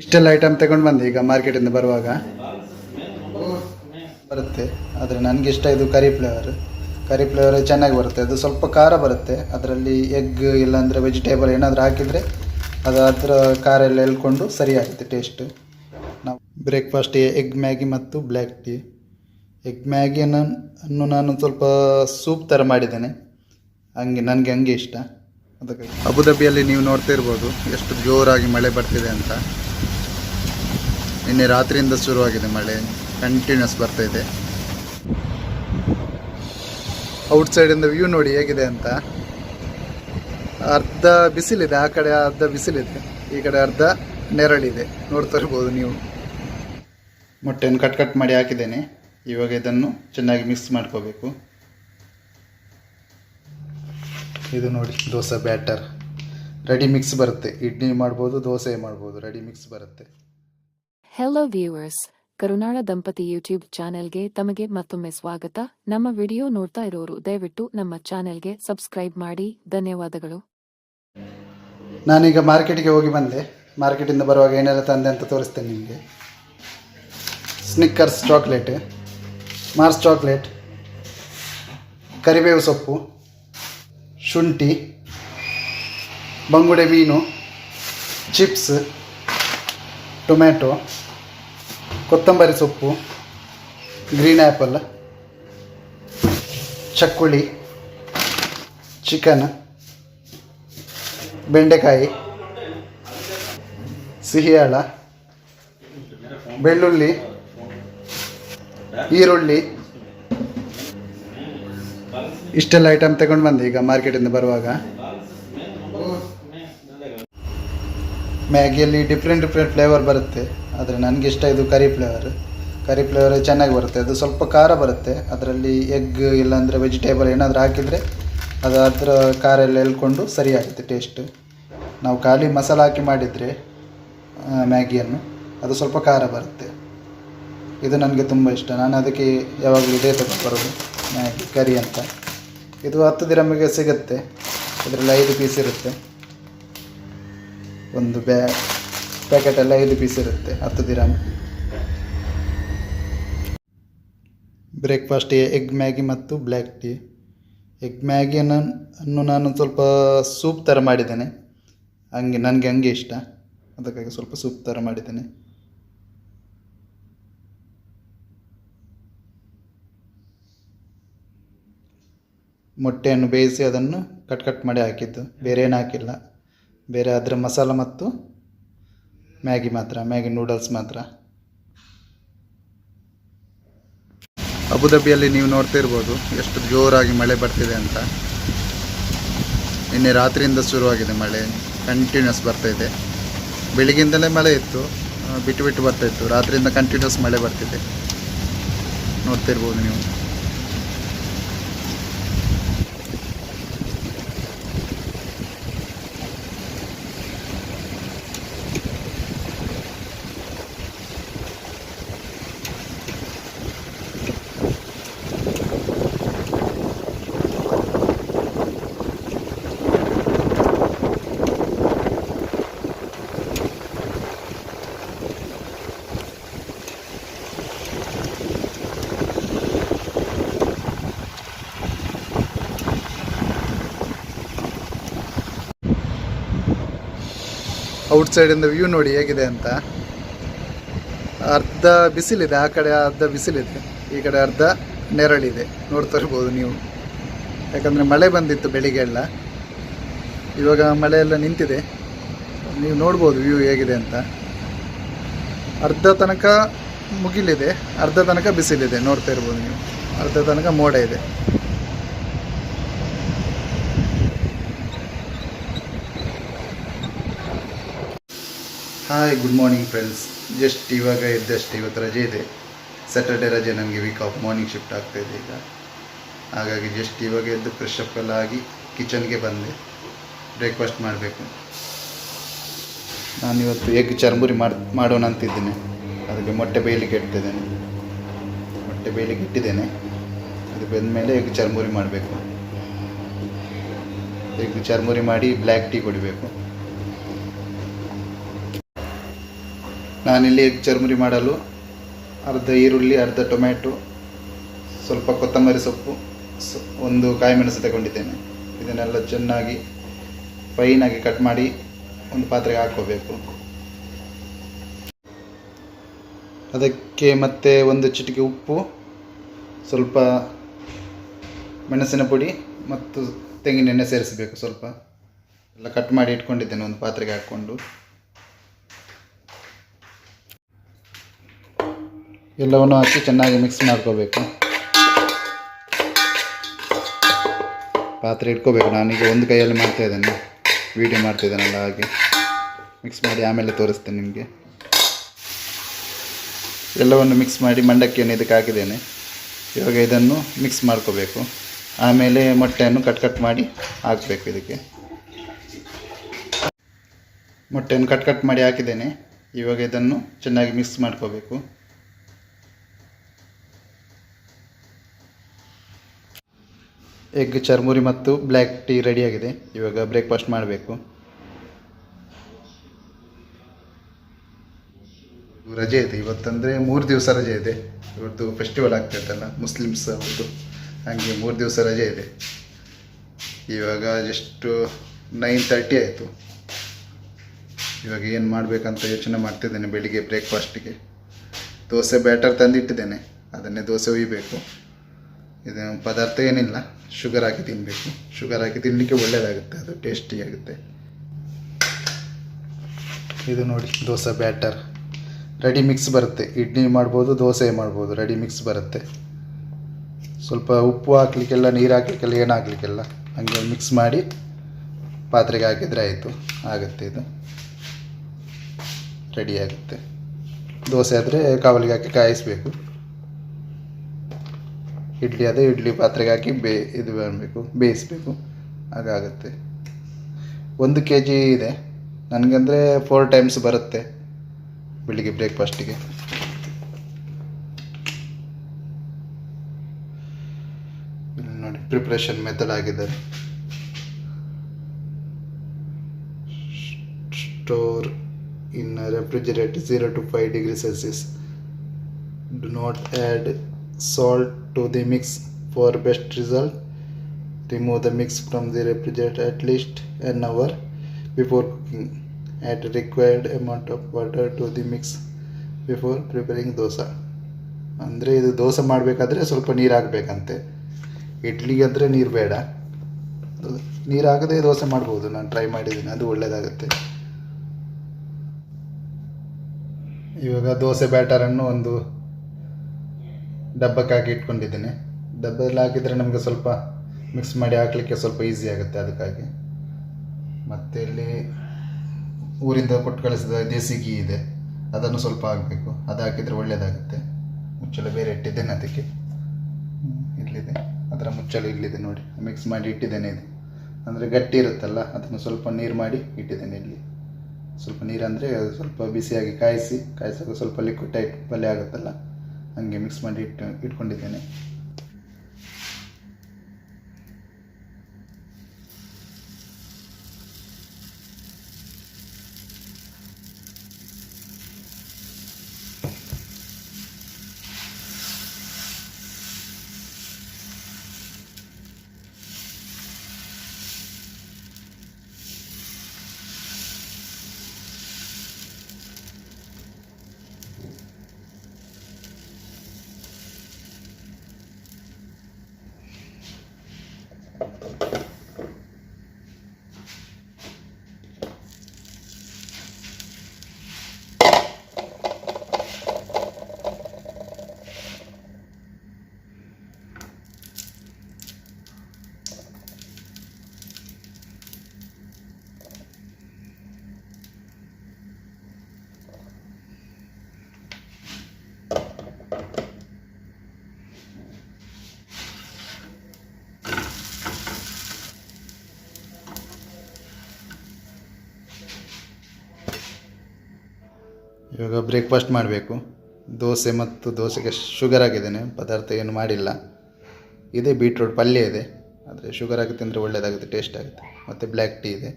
ಇಷ್ಟೆಲ್ಲ ಐಟಮ್ ತಗೊಂಡು ಬಂದೆ ಈಗ ಮಾರ್ಕೆಟಿಂದ ಬರುವಾಗ. ಬರುತ್ತೆ. ಆದರೆ ನನಗೆ ಇಷ್ಟ ಇದು ಕರಿ ಫ್ಲೇವರ್ ಕರಿ ಫ್ಲೇವರ್ ಚೆನ್ನಾಗಿ ಬರುತ್ತೆ. ಅದು ಸ್ವಲ್ಪ ಖಾರ ಬರುತ್ತೆ. ಅದರಲ್ಲಿ ಎಗ್ ಇಲ್ಲಾಂದರೆ ವೆಜಿಟೇಬಲ್ ಏನಾದರೂ ಹಾಕಿದರೆ ಅದು ಅದರ ಖಾರ ಎಲ್ಲ ಎಳ್ಕೊಂಡು ಸರಿ ಆಗುತ್ತೆ ಟೇಸ್ಟ್ ನಾವು ಬ್ರೇಕ್ಫಾಸ್ಟ್ ಎಗ್ ಮ್ಯಾಗಿ ಮತ್ತು ಬ್ಲ್ಯಾಕ್ ಟೀ ಎಗ್ ಮ್ಯಾಗಿಯನ್ನು ನಾನು ಸ್ವಲ್ಪ ಸೂಪ್ ಥರ ಮಾಡಿದ್ದೇನೆ. ಹಂಗೆ, ನನಗೆ ಹಂಗೆ ಇಷ್ಟ. ಅದಕ್ಕೆ ಅಬುದಾಬಿಯಲ್ಲಿ ನೀವು ನೋಡ್ತಾ ಇರ್ಬೋದು ಎಷ್ಟು ಜೋರಾಗಿ ಮಳೆ ಬರ್ತಿದೆ ಅಂತ. ನಿನ್ನೆ ರಾತ್ರಿಯಿಂದ ಶುರುವಾಗಿದೆ ಮಳೆ. ಕಂಟಿನ್ಯೂಸ್ ಬರ್ತಾ ಇದೆ. ಔಟ್ ಸೈಡಿಂದ ವ್ಯೂ ನೋಡಿ ಹೇಗಿದೆ ಅಂತ. ಅರ್ಧ ಬಿಸಿಲಿದೆ, ಆ ಕಡೆ ಅರ್ಧ ಬಿಸಿಲಿದೆ. ಈ ಕಡೆ ಅರ್ಧ ನೆರಳಿದೆ. ನೋಡ್ತಾ ಇರ್ಬೋದು ನೀವು. ಮೊಟ್ಟೆಯನ್ನು ಕಟ್ ಕಟ್ ಮಾಡಿ ಹಾಕಿದ್ದೇನೆ. ಇವಾಗ ಇದನ್ನು ಚೆನ್ನಾಗಿ ಮಿಕ್ಸ್ ಮಾಡ್ಕೋಬೇಕು. ಇದು ನೋಡಿ, ದೋಸೆ ಬ್ಯಾಟರ್ ರೆಡಿ ಮಿಕ್ಸ್ ಬರುತ್ತೆ. ಇಡ್ಲಿ ಮಾಡ್ಬೋದು, ದೋಸೆ ಮಾಡ್ಬೋದು. ರೆಡಿ ಮಿಕ್ಸ್ ಬರುತ್ತೆ. Hello viewers Karunada Dampati YouTube ಚಾನೆಲ್ಗೆ ತಮಗೆ ಮತ್ತೊಮ್ಮೆ ಸ್ವಾಗತ ನಮ್ಮ ವಿಡಿಯೋ ನೋಡ್ತಾ ಇರೋರು, ದಯವಿಟ್ಟು ನಮ್ಮ ಚಾನೆಲ್ಗೆ ಸಬ್ಸ್ಕ್ರೈಬ್ ಮಾಡಿ. ಧನ್ಯವಾದಗಳು. ನಾನೀಗ ಮಾರ್ಕೆಟಿಗೆ ಹೋಗಿ ಬಂದೆ. ಮಾರ್ಕೆಟಿಂದ ಬರುವಾಗ ಏನೆಲ್ಲ ತಂದೆ ಅಂತ ತೋರಿಸ್ತೇನೆ ನಿಮಗೆ. ಸ್ನಿಕ್ಕರ್ಸ್ ಚಾಕ್ಲೇಟ್ ಮಾರ್ಸ್ ಚಾಕ್ಲೇಟ್ ಕರಿಬೇವು ಸೊಪ್ಪು, ಶುಂಠಿ, ಬಂಗುಡೆ ಮೀನು ಚಿಪ್ಸ್ ಟೊಮ್ಯಾಟೊ ಕೊತ್ತಂಬರಿ ಸೊಪ್ಪು ಗ್ರೀನ್ ಆ್ಯಪಲ್ ಚಕ್ಕುಳಿ ಚಿಕನ್ ಬೆಂಡೆಕಾಯಿ, ಸಿಹಿಯಾಳ, ಬೆಳ್ಳುಳ್ಳಿ, ಈರುಳ್ಳಿ. ಇಷ್ಟೆಲ್ಲ ಐಟಮ್ ತಗೊಂಡು ಬಂದೆ ಈಗ ಮಾರ್ಕೆಟಿಂದ ಬರುವಾಗ. ಮ್ಯಾಗಿಯಲ್ಲಿ ಡಿಫ್ರೆಂಟ್ ಡಿಫ್ರೆಂಟ್ ಫ್ಲೇವರ್ ಬರುತ್ತೆ. ಆದರೆ ನನಗೆ ಇಷ್ಟ ಇದು ಕರಿ ಫ್ಲೇವರ್ ಕರಿ ಫ್ಲೇವರ್ ಚೆನ್ನಾಗಿ ಬರುತ್ತೆ. ಅದು ಸ್ವಲ್ಪ ಖಾರ ಬರುತ್ತೆ. ಅದರಲ್ಲಿ ಎಗ್ ಇಲ್ಲಾಂದರೆ ವೆಜಿಟೇಬಲ್ ಏನಾದರೂ ಹಾಕಿದರೆ ಅದು ಅದರ ಖಾರ ಎಲ್ಲ ಎಳ್ಕೊಂಡು ಸರಿಯಾಗುತ್ತೆ ಟೇಸ್ಟ್ ನಾವು ಖಾಲಿ ಮಸಾಲ ಹಾಕಿ ಮಾಡಿದರೆ ಮ್ಯಾಗಿಯನ್ನು ಅದು ಸ್ವಲ್ಪ ಖಾರ ಬರುತ್ತೆ. ಇದು ನನಗೆ ತುಂಬ ಇಷ್ಟ. ನಾನು ಅದಕ್ಕೆ ಯಾವಾಗಲೂ ಇದೇ ತಗೊಂಡು ಬರೋದು ಮ್ಯಾಗಿ ಕರಿ ಅಂತ. ಇದು ಹತ್ತು ದಿರಮಿಗೆ ಸಿಗುತ್ತೆ. ಇದರಲ್ಲಿ ಐದು ಪೀಸ್ ಇರುತ್ತೆ. ಒಂದು ಬ್ಯಾ, ಪ್ಯಾಕೆಟಲ್ಲಿ ಐದು ಪೀಸ್ ಇರುತ್ತೆ, ಹತ್ತು ಬ್ರೇಕ್ಫಾಸ್ಟ್ ಬ್ರೇಕ್ಫಾಸ್ಟಿಗೆ ಎಗ್ ಮ್ಯಾಗಿ ಮತ್ತು ಬ್ಲ್ಯಾಕ್ ಟೀ ಎಗ್ ಮ್ಯಾಗಿಯನ್ನು ಅನ್ನು ನಾನು ಸ್ವಲ್ಪ ಸೂಪ್ ಥರ ಮಾಡಿದ್ದೇನೆ. ಹಂಗೆ, ನನಗೆ ಹಂಗೆ ಇಷ್ಟ. ಅದಕ್ಕಾಗಿ ಸ್ವಲ್ಪ ಸೂಪ್ ಥರ ಮಾಡಿದ್ದೇನೆ. ಮೊಟ್ಟೆಯನ್ನು ಬೇಯಿಸಿ ಅದನ್ನು ಕಟ್ ಕಟ್ ಮಾಡಿ ಹಾಕಿದ್ದು. ಬೇರೆ ಏನು ಹಾಕಿಲ್ಲ. ಬೇರೆ ಅದರ ಮಸಾಲ ಮತ್ತು ಮ್ಯಾಗಿ ಮಾತ್ರ, ಮ್ಯಾಗಿ ನೂಡಲ್ಸ್ ಮಾತ್ರ. ಅಬುದಾಬಿಯಲ್ಲಿ ನೀವು ನೋಡ್ತಾ ಇರ್ಬೋದು ಎಷ್ಟು ಜೋರಾಗಿ ಮಳೆ ಬರ್ತಿದೆ ಅಂತ. ನಿನ್ನೆ ರಾತ್ರಿಯಿಂದ ಶುರುವಾಗಿದೆ ಮಳೆ ಕಂಟಿನ್ಯೂಸ್ ಬರ್ತಾ ಇದೆ. ಬೆಳಿಗ್ಗಿಂದಲೇ ಮಳೆ ಇತ್ತು, ಬಿಟ್ಟು ಬಿಟ್ಟು ಬರ್ತಾಯಿತ್ತು ರಾತ್ರಿಯಿಂದ ಕಂಟಿನ್ಯೂಸ್ ಮಳೆ ಬರ್ತಿದೆ. ನೋಡ್ತಿರ್ಬೋದು ನೀವು. ಔಟ್ ಸೈಡಿಂದ ವ್ಯೂ ನೋಡಿ ಹೇಗಿದೆ ಅಂತ. ಅರ್ಧ ಬಿಸಿಲಿದೆ, ಆ ಕಡೆ ಅರ್ಧ ಬಿಸಿಲಿದೆ, ಈ ಕಡೆ ಅರ್ಧ ನೆರಳಿದೆ. ನೋಡ್ತಾ ಇರ್ಬೋದು ನೀವು. ಯಾಕಂದರೆ ಮಳೆ ಬಂದಿತ್ತು ಬೆಳಿಗ್ಗೆ ಎಲ್ಲ ಇವಾಗ ಮಳೆ ಎಲ್ಲ ನಿಂತಿದೆ. ನೀವು ನೋಡ್ಬೋದು ವ್ಯೂ ಹೇಗಿದೆ ಅಂತ. ಅರ್ಧ ತನಕ ಮುಗಿಲಿದೆ, ಅರ್ಧ ತನಕ ಬಿಸಿಲಿದೆ, ನೋಡ್ತಾ ಇರ್ಬೋದು ನೀವು. ಅರ್ಧ ತನಕ ಮೋಡ ಇದೆ. Hi good morning friends just ಇವಾಗ ಎದ್ದಷ್ಟು, ಇವತ್ತು ರಜೆ ಇದೆ. ಸ್ಯಾಟರ್ಡೆ ರಜೆ ನನಗೆ ವೀಕ್ ಆಫ್ ಮಾರ್ನಿಂಗ್ ಶಿಫ್ಟ್ ಆಗ್ತಾ ಇದೆ ಈಗ. ಹಾಗಾಗಿ ಜಸ್ಟ್ ಇವಾಗ ಎದ್ದು ಫ್ರೆಶ್ ಎಲ್ಲ ಆಗಿ ಕಿಚನ್ಗೆ ಬಂದೆ. ಬ್ರೇಕ್ಫಾಸ್ಟ್ ಮಾಡಬೇಕು. ನಾನಿವತ್ತು ಎಗ್ ಚರ್ಮುರಿ ಮಾಡಿ, ಮಾಡೋಣ ಅಂತಿದ್ದೇನೆ. ಅದಕ್ಕೆ ಮೊಟ್ಟೆ ಬೇಯಲಿಕ್ಕೆ ಇಡ್ತಿದ್ದೇನೆ ಮೊಟ್ಟೆ ಬೇಯಲಿಕ್ಕೆ ಇಟ್ಟಿದ್ದೇನೆ. ಅದು ಬೆಂದ ಮೇಲೆ ಎಗ್ ಚರ್ಮುರಿ ಮಾಡಬೇಕು. ಎಗ್ ಚರ್ಮುರಿ ಮಾಡಿ ಬ್ಲ್ಯಾಕ್ ಟೀ ಕುಡಿಬೇಕು. ನಾನಿಲ್ಲಿ ಎಗ್ ಚರ್ಮುರಿ ಮಾಡಲು, ಅರ್ಧ ಈರುಳ್ಳಿ, ಅರ್ಧ ಟೊಮ್ಯಾಟೊ, ಸ್ವಲ್ಪ ಕೊತ್ತಂಬರಿ ಸೊಪ್ಪು ಒಂದು ಕಾಯಿ ಮೆಣಸು ತಗೊಂಡಿದ್ದೇನೆ. ಇದನ್ನೆಲ್ಲ ಚೆನ್ನಾಗಿ ಫೈನಾಗಿ ಕಟ್ ಮಾಡಿ ಒಂದು ಪಾತ್ರೆಗೆ ಹಾಕ್ಕೋಬೇಕು. ಅದಕ್ಕೆ ಮತ್ತೆ ಒಂದು ಚಿಟಿಕೆ ಉಪ್ಪು, ಸ್ವಲ್ಪ ಮೆಣಸಿನ ಪುಡಿ ಮತ್ತು ತೆಂಗಿನೆಣ್ಣೆ ಸೇರಿಸಬೇಕು ಸ್ವಲ್ಪ. ಎಲ್ಲ ಕಟ್ ಮಾಡಿ ಇಟ್ಕೊಂಡಿದ್ದೇನೆ ಒಂದು ಪಾತ್ರೆಗೆ ಹಾಕ್ಕೊಂಡು. ಎಲ್ಲವನ್ನು ಹಾಕಿ ಚೆನ್ನಾಗಿ ಮಿಕ್ಸ್ ಮಾಡ್ಕೋಬೇಕು. ಪಾತ್ರೆ ಇಟ್ಕೋಬೇಕು. ನಾನೀಗ ಒಂದು ಕೈಯಲ್ಲಿ ಮಾಡ್ತಾ ಇದ್ದೇನೆ. ವೀಡಿಯೋ ಮಾಡ್ತಾ ಇದ್ದೇನಲ್ಲ ಹಾಗೆ. ಮಿಕ್ಸ್ ಮಾಡಿ ಆಮೇಲೆ ತೋರಿಸ್ತೇನೆ ನಿಮಗೆ. ಎಲ್ಲವನ್ನು ಮಿಕ್ಸ್ ಮಾಡಿ ಮಂಡಕ್ಕಿಯನ್ನು ಇದಕ್ಕೆ ಹಾಕಿದ್ದೇನೆ. ಇವಾಗ ಇದನ್ನು ಮಿಕ್ಸ್ ಮಾಡ್ಕೋಬೇಕು. ಆಮೇಲೆ ಮೊಟ್ಟೆಯನ್ನು ಕಟ್ ಕಟ್ ಮಾಡಿ ಹಾಕಬೇಕು ಇದಕ್ಕೆ. ಮೊಟ್ಟೆಯನ್ನು ಕಟ್ ಕಟ್ ಮಾಡಿ ಹಾಕಿದ್ದೇನೆ. ಇವಾಗ ಇದನ್ನು ಚೆನ್ನಾಗಿ ಮಿಕ್ಸ್ ಮಾಡ್ಕೋಬೇಕು. ಎಗ್, ಚರ್ಮುರಿ ಮತ್ತು ಬ್ಲ್ಯಾಕ್ ಟೀ ರೆಡಿಯಾಗಿದೆ ಇವಾಗ ಬ್ರೇಕ್ಫಾಸ್ಟ್ ಮಾಡಬೇಕು. ರಜೆ ಇದೆ. ಇವತ್ತಂದರೆ ಮೂರು ದಿವಸ ರಜೆ ಇದೆ. ಇವತ್ತು ಫೆಸ್ಟಿವಲ್ ಆಗ್ತೈತಲ್ಲ ಮುಸ್ಲಿಮ್ಸ್ ಅವ್ರದ್ದು. ಹಾಗೆ ಮೂರು ದಿವಸ ರಜೆ ಇದೆ. ಇವಾಗ ಜಸ್ಟು ನೈನ್ ತರ್ಟಿ ಆಯಿತು. ಇವಾಗ ಏನು ಮಾಡಬೇಕಂತ ಯೋಚನೆ ಮಾಡ್ತಿದ್ದೇನೆ ಬೆಳಿಗ್ಗೆ ಬ್ರೇಕ್ಫಾಸ್ಟಿಗೆ ದೋಸೆ ಬ್ಯಾಟರ್ ತಂದಿಟ್ಟಿದ್ದೇನೆ. ಅದನ್ನೇ ದೋಸೆ ಒಯ್ಯಬೇಕು ಇದು ಪದಾರ್ಥ ಏನಿಲ್ಲ. ಶುಗರ್ ಹಾಕಿ ತಿನ್ನಬೇಕು ಶುಗರ್ ಹಾಕಿ ತಿನ್ನಲಿಕ್ಕೆ ಒಳ್ಳೆಯದಾಗುತ್ತೆ ಅದು ಟೇಸ್ಟಿ ಆಗುತ್ತೆ. ಇದು ನೋಡಿ, ದೋಸೆ ಬ್ಯಾಟರ್ ರೆಡಿ ಮಿಕ್ಸ್ ಬರುತ್ತೆ. ಇಡ್ಲಿ ಮಾಡ್ಬೋದು, ದೋಸೆ ಮಾಡ್ಬೋದು. ರೆಡಿ ಮಿಕ್ಸ್ ಬರುತ್ತೆ. ಸ್ವಲ್ಪ ಉಪ್ಪು ಹಾಕ್ಲಿಕ್ಕೆಲ್ಲ, ನೀರು ಹಾಕ್ಲಿಕ್ಕೆಲ್ಲ, ಏನು ಹಾಕ್ಲಿಕ್ಕೆಲ್ಲ. ಹಂಗೆ ಮಿಕ್ಸ್ ಮಾಡಿ ಪಾತ್ರೆಗೆ ಹಾಕಿದರೆ ಆಯಿತು. ಆಗುತ್ತೆ ಇದು. ರೆಡಿ ಆಗುತ್ತೆ. ದೋಸೆ ಆದರೆ ಕಾವಲಿಗೆ ಹಾಕಿ ಕಾಯಿಸಬೇಕು. ಇಡ್ಲಿ, ಅದೇ ಇಡ್ಲಿ ಪಾತ್ರೆಗೆ ಹಾಕಿ ಬೇ, ಇದು ಮಾಡಬೇಕು, ಬೇಯಿಸಬೇಕು. ಹಾಗಾಗುತ್ತೆ. ಒಂದು ಕೆ ಜಿ ಇದೆ. ನನಗಂದರೆ ಫೋರ್ ಟೈಮ್ಸ್ ಬರುತ್ತೆ ಬೆಳಿಗ್ಗೆ ಬ್ರೇಕ್ಫಾಸ್ಟಿಗೆ. ನೋಡಿ ಪ್ರಿಪ್ರೇಷನ್ ಮೆಥಡ್ ಆಗಿದ್ದಾರೆ. Store in refrigerator zero to five degree Celsius do not add salt to the mix for best result remove the mix from the refrigerator at least an hour before cooking add required amount of water to the mix before preparing dosa ಅಂದರೆ ಇದು ದೋಸೆ ಮಾಡಬೇಕಾದ್ರೆ ಸ್ವಲ್ಪ ನೀರು ಹಾಕಬೇಕಂತೆ ಇಡ್ಲಿಗೆ ಅಂದರೆ ನೀರು ಬೇಡ ನೀರು ಹಾಕದೆ ದೋಸೆ ಮಾಡ್ಬೋದು ನಾನು ಟ್ರೈ ಮಾಡಿದ್ದೀನಿ ಅದು ಒಳ್ಳೆಯದಾಗುತ್ತೆ ಇವಾಗ ದೋಸೆ ಬ್ಯಾಟರನ್ನು ಒಂದು ಡಬ್ಬಕ್ಕೆ ಹಾಕಿ ಇಟ್ಕೊಂಡಿದ್ದೀನಿ. ಡಬ್ಬದಲ್ಲಿ ಹಾಕಿದರೆ ನಮಗೆ ಸ್ವಲ್ಪ ಮಿಕ್ಸ್ ಮಾಡಿ ಹಾಕಲಿಕ್ಕೆ ಸ್ವಲ್ಪ ಈಸಿ ಆಗುತ್ತೆ ಅದಕ್ಕಾಗಿ. ಮತ್ತು ಇಲ್ಲಿ ಊರಿಂದ ಕೊಟ್ಟು ಕಳಿಸಿದ ದೇಸಿ ಗೀ ಇದೆ. ಅದನ್ನು ಸ್ವಲ್ಪ ಹಾಕಬೇಕು. ಅದು ಹಾಕಿದರೆ ಒಳ್ಳೆಯದಾಗುತ್ತೆ ಮುಚ್ಚಲು ಬೇರೆ ಇಟ್ಟಿದ್ದೇನೆ ಅದಕ್ಕೆ. ಇಲ್ಲಿದೆ. ಅದರ ಮುಚ್ಚಲು ಇಲ್ಲಿದೆ ನೋಡಿ. ಮಿಕ್ಸ್ ಮಾಡಿ ಇಟ್ಟಿದ್ದೇನೆ ಇದು. ಅಂದರೆ ಗಟ್ಟಿ ಇರುತ್ತಲ್ಲ, ಅದನ್ನು ಸ್ವಲ್ಪ ನೀರು ಮಾಡಿ ಇಟ್ಟಿದ್ದೇನೆ ಇಲ್ಲಿ. ಸ್ವಲ್ಪ ನೀರು ಅಂದರೆ ಸ್ವಲ್ಪ ಬಿಸಿಯಾಗಿ ಕಾಯಿಸಿ ಕಾಯಿಸುವಾಗ ಸ್ವಲ್ಪ ಲಿಕ್ವಿಡ್ ಟೈಪ್ ಪಲ್ಯ ಆಗುತ್ತಲ್ಲ? ಹಂಗೆ ಮಿಕ್ಸ್ ಮಾಡಿ ಇಟ್ಟು ಇಟ್ಕೊಂಡಿದ್ದೇನೆ. ಇವಾಗ ಬ್ರೇಕ್ಫಾಸ್ಟ್ ಮಾಡಬೇಕು. ದೋಸೆ ಮತ್ತು ದೋಸೆಗೆ ಶುಗರ್ ಆಗಿದ್ದೇನೆ ಪದಾರ್ಥ ಏನು ಮಾಡಿಲ್ಲ. ಇದೆ ಬೀಟ್ರೂಟ್ ಪಲ್ಯ ಇದೆ, ಆದರೆ ಶುಗರ್ ಹಾಕಿ ತಿಂದರೆ ಒಳ್ಳೆಯದಾಗುತ್ತೆ ಟೇಸ್ಟ್ ಆಗುತ್ತೆ. ಮತ್ತು ಬ್ಲ್ಯಾಕ್ ಟೀ ಇದೆ.